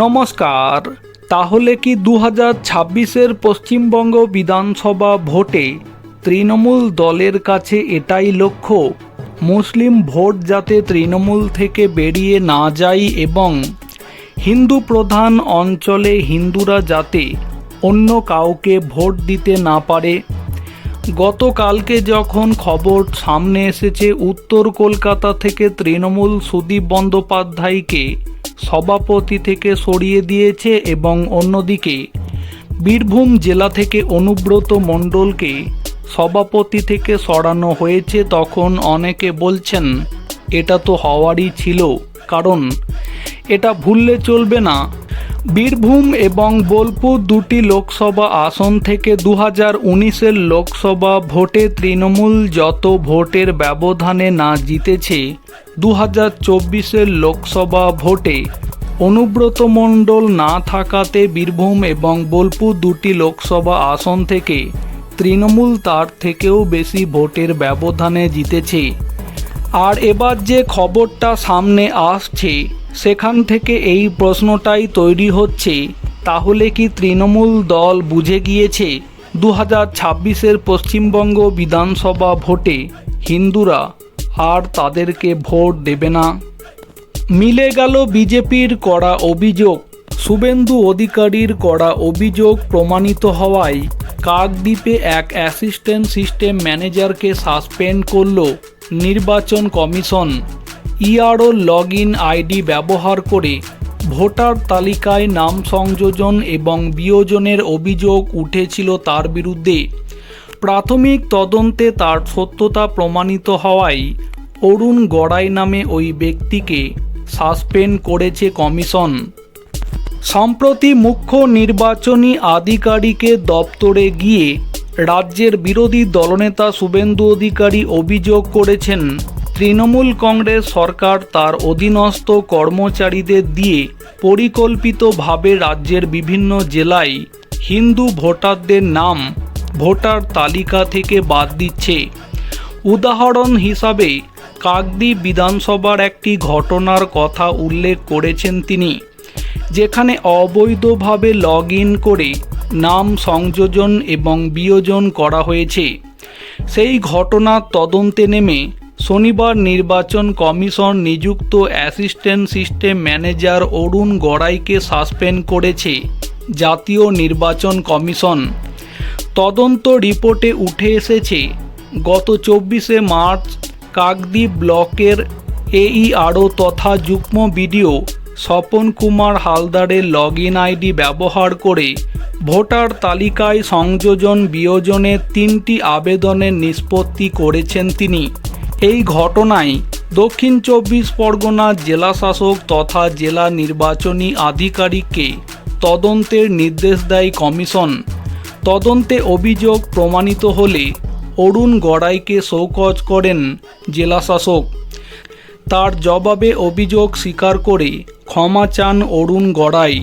নমস্কার, তাহলে কি দু হাজার ছাব্বিশের পশ্চিমবঙ্গ বিধানসভা ভোটে তৃণমূল দলের কাছে এটাই লক্ষ্য? মুসলিম ভোট যাতে তৃণমূল থেকে বেরিয়ে না যায় এবং হিন্দু প্রধান অঞ্চলে হিন্দুরা যাতে অন্য কাউকে ভোট দিতে না পারে? গতকালকে যখন খবর সামনে এসেছে, উত্তর কলকাতা থেকে তৃণমূল সুদীপ বন্দ্যোপাধ্যায়কে সভাপতি থেকে সরিয়ে দিয়েছে এবং অন্যদিকে বীরভূম জেলা থেকে অনুব্রত মণ্ডলকে সভাপতি থেকে সরানো হয়েছে তখন অনেকে বলছেন, এটা তো হওয়ারই ছিল, কারণ এটা ভুললে চলবে না। বীরভূম এবং বোলপুর দুটি লোকসভা আসন থেকে দু হাজার উনিশের লোকসভা ভোটে তৃণমূল যত ভোটের ব্যবধানে না জিতেছে দু হাজার চব্বিশের লোকসভা ভোটে অনুব্রত মণ্ডল না থাকাতে বীরভূম এবং বোলপুর দুটি লোকসভা আসন থেকে তৃণমূল তার থেকেও বেশি ভোটের ব্যবধানে জিতেছে। আর এবার যে খবরটা সামনে আসছে, সেখান থেকে এই প্রশ্নটাই তৈরি হচ্ছে। তাহলে কি তৃণমূল দল বুঝে গিয়েছে? দু হাজার ছাব্বিশের পশ্চিমবঙ্গ বিধানসভা ভোটে হিন্দুরা আর তাদেরকে ভোট দেবে না। মিলে গেল বিজেপির করা অভিযোগ। শুভেন্দু অধিকারীর করা অভিযোগ প্রমাণিত হওয়ায় কাকদ্বীপে এক অ্যাসিস্ট্যান্ট সিস্টেম ম্যানেজারকে সাসপেন্ড করল নির্বাচন commission ERO log in ID ব্যবহার করে ভোটার তালিকায় নাম সংযোজন এবং বিয়োজনের অভিযোগ উঠেছিল তার বিরুদ্ধে। প্রাথমিক তদন্তে তার সত্যতা প্রমাণিত হওয়ায় অরুণ গড়াই নামে ওই ব্যক্তিকে সাসপেন্ড করেছে কমিশন। সম্প্রতি মুখ্য নির্বাচনী আধিকারিকের দপ্তরে গিয়ে রাজ্যের বিরোধী দলনেতা শুভেন্দু অধিকারী অভিযোগ করেছেন, তৃণমূল কংগ্রেস সরকার তার অধীনস্থ কর্মচারীদের দিয়ে পরিকল্পিতভাবে রাজ্যের বিভিন্ন জেলায় হিন্দু ভোটারদের নাম ভোটার তালিকা থেকে বাদ দিচ্ছে। উদাহরণ হিসাবে, কাকদ্বীপ বিধানসভার একটি ঘটনার কথা উল্লেখ করেছেন তিনি, যেখানে অবৈধভাবে লগ ইন করে নাম সংযোজন এবং বিয়োজন করা হয়েছে। সেই ঘটনার তদন্তে নেমে শনিবার নির্বাচন কমিশন নিযুক্ত অ্যাসিস্ট্যান্ট সিস্টেম ম্যানেজার অরুণ গড়াইকে সাসপেন্ড করেছে জাতীয় নির্বাচন কমিশন। তদন্ত রিপোর্টে উঠে এসেছে, গত চব্বিশে মার্চ কাকদ্বীপ ব্লকের এইআরও তথা যুগ্ম বিডিও স্বপন কুমার হালদারের লগ ইন আইডি ব্যবহার করে ভোটার তালিকায় সংযোজন বিয়োজনের তিনটি আবেদনের নিষ্পত্তি করেছেন তিনি। এই ঘটনায় দক্ষিণ চব্বিশ পরগনার জেলাশাসক তথা জেলা নির্বাচনী আধিকারিককে তদন্তের নির্দেশ দেয় কমিশন। তদন্তে অভিযোগ প্রমাণিত হলে অরুণ গড়াইকে শৌকজ করেন জেলাশাসক। তার জবাবে অভিযোগ স্বীকার করে ক্ষমা চান অরুণ গড়াই।